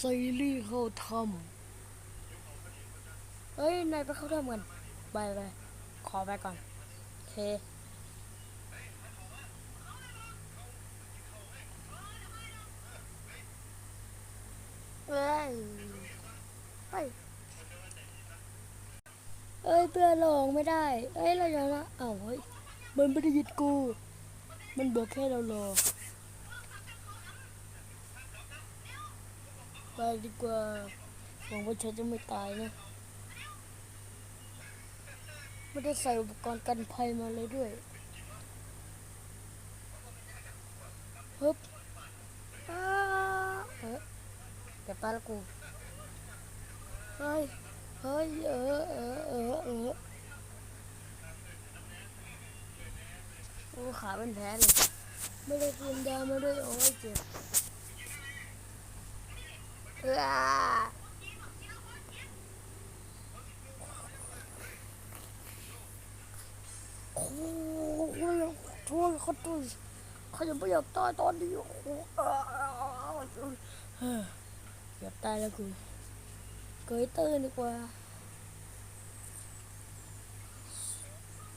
ซีรีส์เขาทำเฮ้ยนายไปเข้าทำกันไปไปขอไปก่อนโอเคเอ้ยเอ้ยเพื่อนลงไม่ได้ เอ้ยเรายังละอ้าวเฮ้ยมันไม่ได้ยึดกู มันบอกแค่เรารอ ไปดีกว่าหวังว่าฉันจะไม่ตายนะไม่ได้ใส่อุปกรณ์กันภัยมาเลยด้วยฮึบอ้าเออเดี๋ยวตาล้วกูเฮ้ยเฮ้ยเออเออเออเออโอ้ขาเป็นแผลเลย ไม่ได้กินยามาด้วยโอ้ยเจ็บ เออโอ้ยโอ้ยเขาตุยเขาจะไม่อยากตายตอนนี้โอ้โหเฮ้ยอยากตายแล้วกูเกยตื้นดีกว่า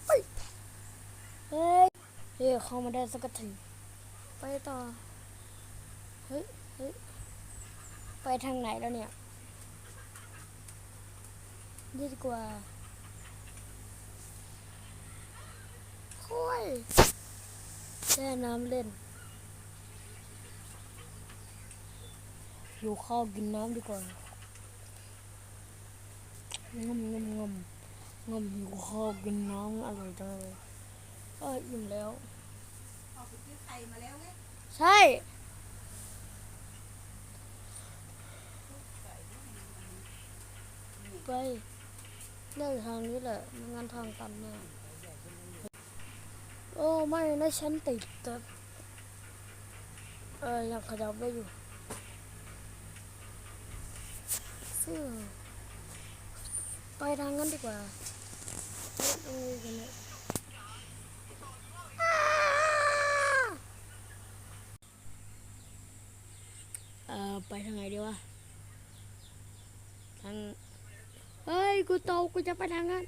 เฮ้ยเฮ้ยเฮ้ยเข้ามาได้สักทีไปต่อ เฮ้ย เฮ้ย ไปทางไหนแล้วเนี่ยนี่ดีกว่าโอ้ยแช่น้ำเล่น อยู่ข้าวกินน้ำดีกว่างมงมงมงมอยู่ข้าวกินน้ำอร่อยจังเลยเอออิ่มแล้วออกไปซื้อไข่มาแล้วไงใช่ ไปเลือกทางนี้แหละไม่งั้นทางตันแน่โอ้ไม่นะฉันติดแต่เออยังขยับได้อยู่ฟิวไปทางนั้นดีกว่าเอ้ยกันเลยอ้าเออไปทางไหนดีวะทาง กูโตกูจะไปทางนั้น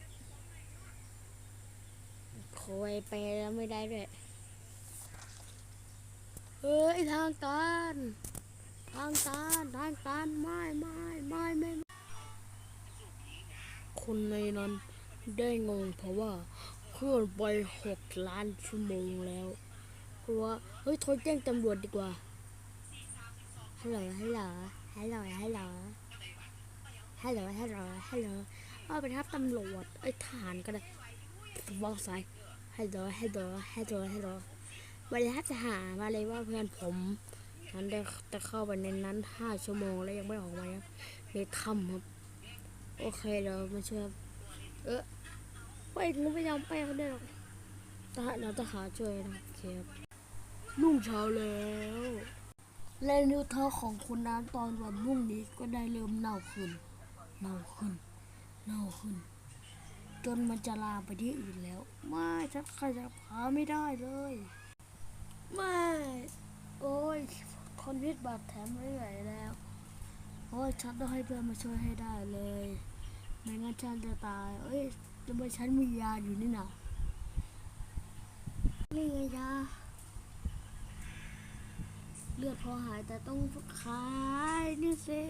โคยไปแล้วไม่ได้ด้วยเฮ้ยทางตันทางตันทางตันไม่ไม่ไม่ไม่ไม่คนในนั้นได้งงเพราะว่าเคลื่อนไปหกล้านชั่วโมงแล้วเพราะว่าเฮ้ยโทรแจ้งตำรวจดีกว่าฮัลโหลฮัลโหลฮัลโหลฮัลโหล ฮัลโหลฮัลโหลฮัลโหลเอาไปทับตำรวจไอ้ทหารก็ได้วางสายฮัลโหลฮัลโหลฮัลโหลฮัลโหลวันนี้ทหามาเลยว่าเพื่อนผมมันได้จะเข้าไปในนั้นห้าชั่วโมงแล้วยังไม่ออกมาครับในถ้ำครับ โอเคเรามาช่วยครับเออไปงูไม่ยอมไปเขาได้หรอกทหารเราทหาช่วยนะโอเคครับนุ่งเช้าแล้วและนิ้วเท้าของคุณน้ำตอนวันพรุ่งนี้ก็ได้เริ่มเน่าขึ้น เน่าขึ้น เน่าขึ้น จนมันจะลามไปที่อื่นแล้ว ไม่ฉันขยับขาไม่ได้เลย ไม่ โอ้ยคนพิษบาดแผลไม่ไหวแล้ว โอ้ยฉันต้องให้เพื่อนมาช่วยให้ได้เลยไม่งั้นฉันจะตาย เอ้ยทำไมฉันมียาอยู่นี่นะนี่ไงยาเลือดพอหายแต่ต้องขายนี่สิ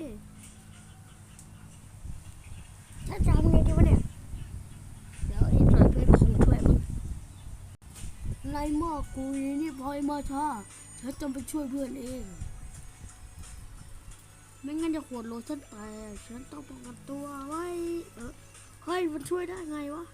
ฉันจะทำไงดีวะเนี่ย เดี๋ยวไอ้จอยเพื่อนคงช่วยมั้งในหม้อกูนี่พลอยมาช้าฉันจะไปช่วยเพื่อนเอง ไม่งั้นจะขวดโลชั่นตายฉันต้องป้องกันตัวไว้ เออเฮ้ยมันช่วยได้ไงวะ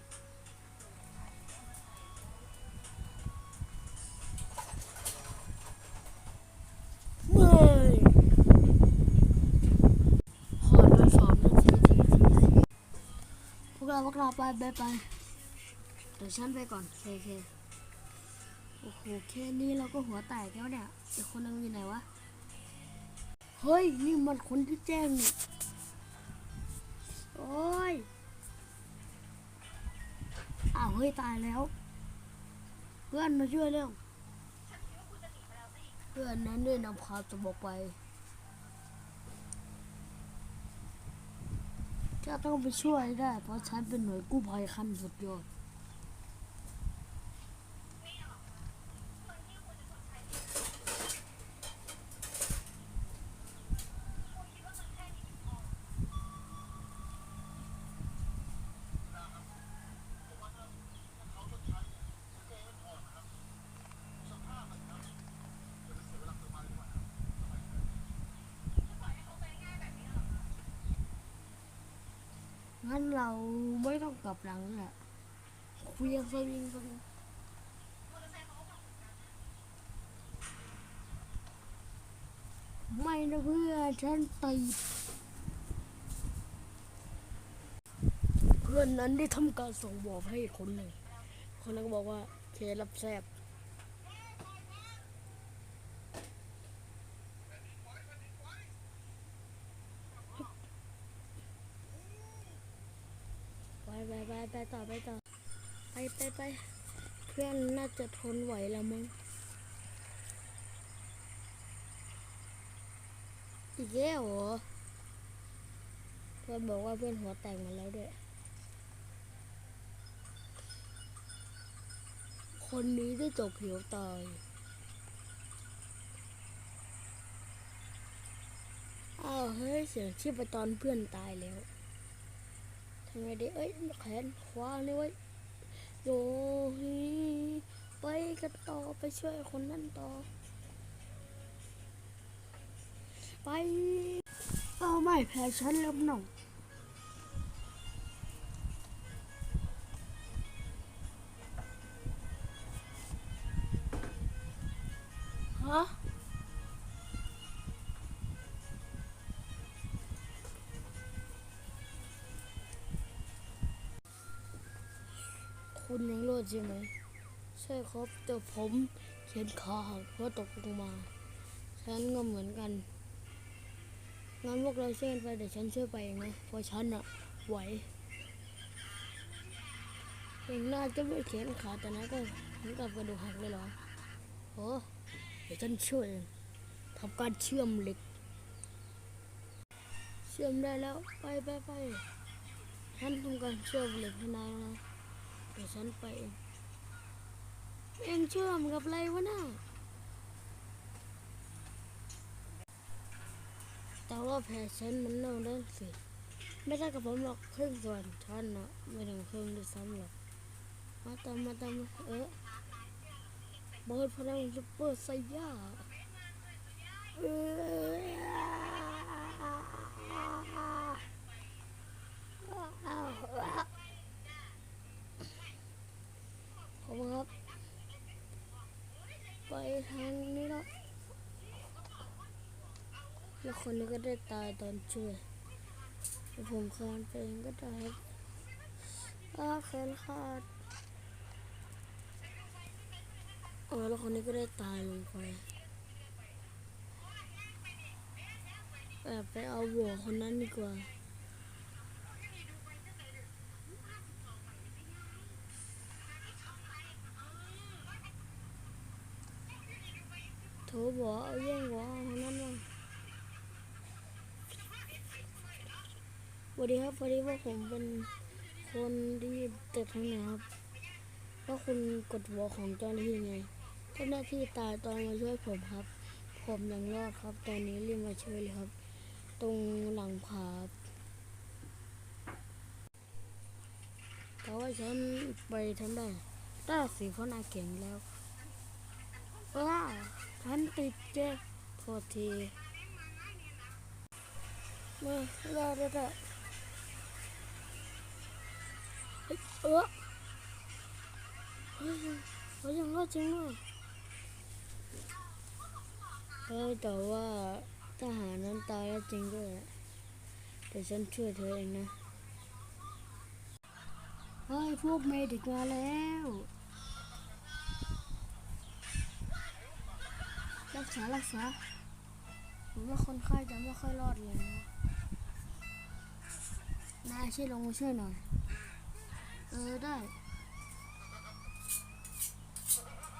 ราพวกเราไปไปไปเดี๋ยวฉันไปก่อนเคเคโอ้โหแค่นี้เราก็หัวแตกแล้วเนี่ยอีกคนนึงอยู่ไหนวะ เฮ้ย นี่มันคนที่แจ้งนี่ โอ้ย อ้าว เฮ้ย ตายแล้ว เพื่อนมาช่วยเร็วเพื่อนนั้นด้นำข่าวจะบอกไป จะต้องไปช่วยได้ เพราะฉันเป็นหน่วยกู้ภัยขั้นสุดยอด งั้นเราไม่ต้องกลับหลังแหละคุยกันสวิงสวิงไม่นะเพื่อนฉันตีเพื่อนนั้นได้ทำการส่งบอกให้คนหนึ่ง คนนั้นก็บอกว่าเครับแซบไปไปไปไปต่อไปต่อ ไปไปไปเพื่อนน่าจะทนไหวแล้วมั้งอีกแล้วเหรอเพื่อนบอกว่าเพื่อนหัวแตกมาแล้วด้วย คนนี้ได้ตกเหวตายอ้าวเฮ้ยเสียงชีพจรเพื่อนตายแล้วทำไงดีเอ้ยแขนขวานี่ไว้ โยฮีไปกันต่อไปช่วยคนนั่นต่อ ไป เอาไม่แพ้ฉันแล้วน้อง คุณยังรอดใช่ไหม ใช่ครับแต่ผมเขียนขาหักเพราะตกลงมา ฉันก็เหมือนกัน งั้นพวกเราช่วยกันไปเดี๋ยวฉันช่วยไปเองนะเพราะฉันอะไหวเองน่าจะไม่เขียนขาแต่นั้นก็ถึงกับกระดูกหักเลยเหรอโอ้เดี๋ยวฉันช่วยทำการเชื่อมเหล็ก เชื่อมได้แล้วไปไปไปฉันทำการเชื่อมเหล็กให้นายนะ เดี๋ยวฉันไปเองเองเชื่อมกับอะไรวะน่ะแต่ว่าแผลฉันมันเน่าแล้วสิ ไม่ได้กับผมหรอกครึ่งส่วนฉันนะไม่ถึงครึ่งด้วยซ้ำหรอกมาตามมาตามเออเบิร์พลังซุปเปอร์ไซย่าเออ อบคุณครับ ไปทางนี้แล้วแล้วคนนี้ก็ได้ตายตอนช่วยผมคานเองก็ได้ครับอ้าแขนขาดเออแล้วคนนี้ก็ได้ตายลงไปแอบไปเอาหัวคนนั้นดีกว่า โถบอกเอาแย่งหัวคนนั้นมาสวัสดีครับพอดีว่าผมเป็นคนที่ติดทางไหนครับเพราะคุณกดหัวของเจ้าหน้าที่ไงเจ้าหน้าที่ตายตอนมาช่วยผมครับ ผมยังรอดครับ ตอนนี้รีบมาช่วยเลยครับ ตรงหลังผาแต่ว่าฉันไปทำได้ได้สีเพราะนาเก่งแล้วว้า ฉันติดเจ็บโทษทีมาได้ได้ได้เฮ้ยเออเฮ้ยเฮ้ยยังรอดจริงด้วยเฮ้ยแต่ว่าทหารนั้นตายแล้วจริงด้วยอะแต่ฉันช่วยเธอเองนะ เฮ้ย พวกเมดิกมาแล้ว รักษารักษาผมว่าคนไข้จะไม่ค่อยรอดเลยนะนายช่วยลงมาช่วยหน่อย เออได้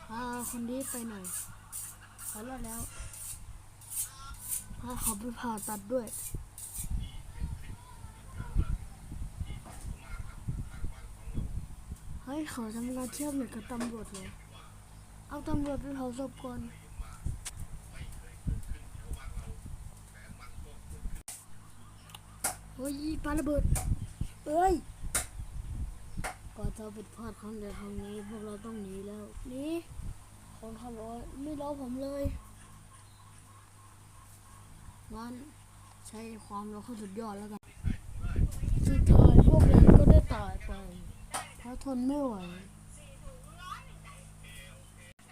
พาคนนี้ไปหน่อยเขารอดแล้วพาเขาไปผ่าตัดด้วยเฮ้ยเขาทำงานเทียบเหมือนกับตำรวจเลย เอาตำรวจไปเผาศพก่อน ฮ้ยปาระเบิดเอ้ยก่อนจะผิดพลาดครั้งเดียวครั้งนี้พวกเราต้องหนีแล้วนี่คนขับรถไม่รอผมเลยงั้นใช้ความเร็วขั้นสุดยอดแล้วกันสุดท้ายพวกนั้นก็ได้ตายไปเพราะทนไม่ไหว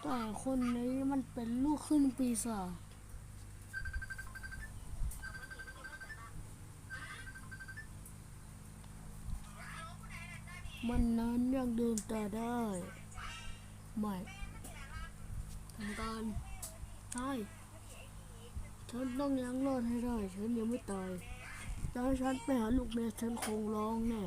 แต่คนนี้มันเป็นลูกครึ่งปีศาจ มันนั้นยังเดินแต่ได้ไม่ทำการใช่ฉันต้องยังรอดให้ได้ ฉันยังไม่ตายถ้าฉันไปหาลูกเมียฉันคงร้องแน่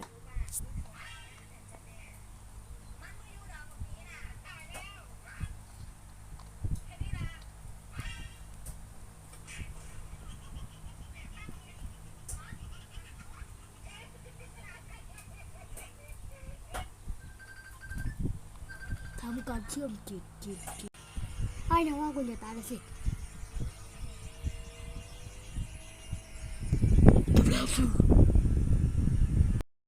ำการเชื่อมจิตจิตจิตให้นะว่าคุณจะตายแล้วสิ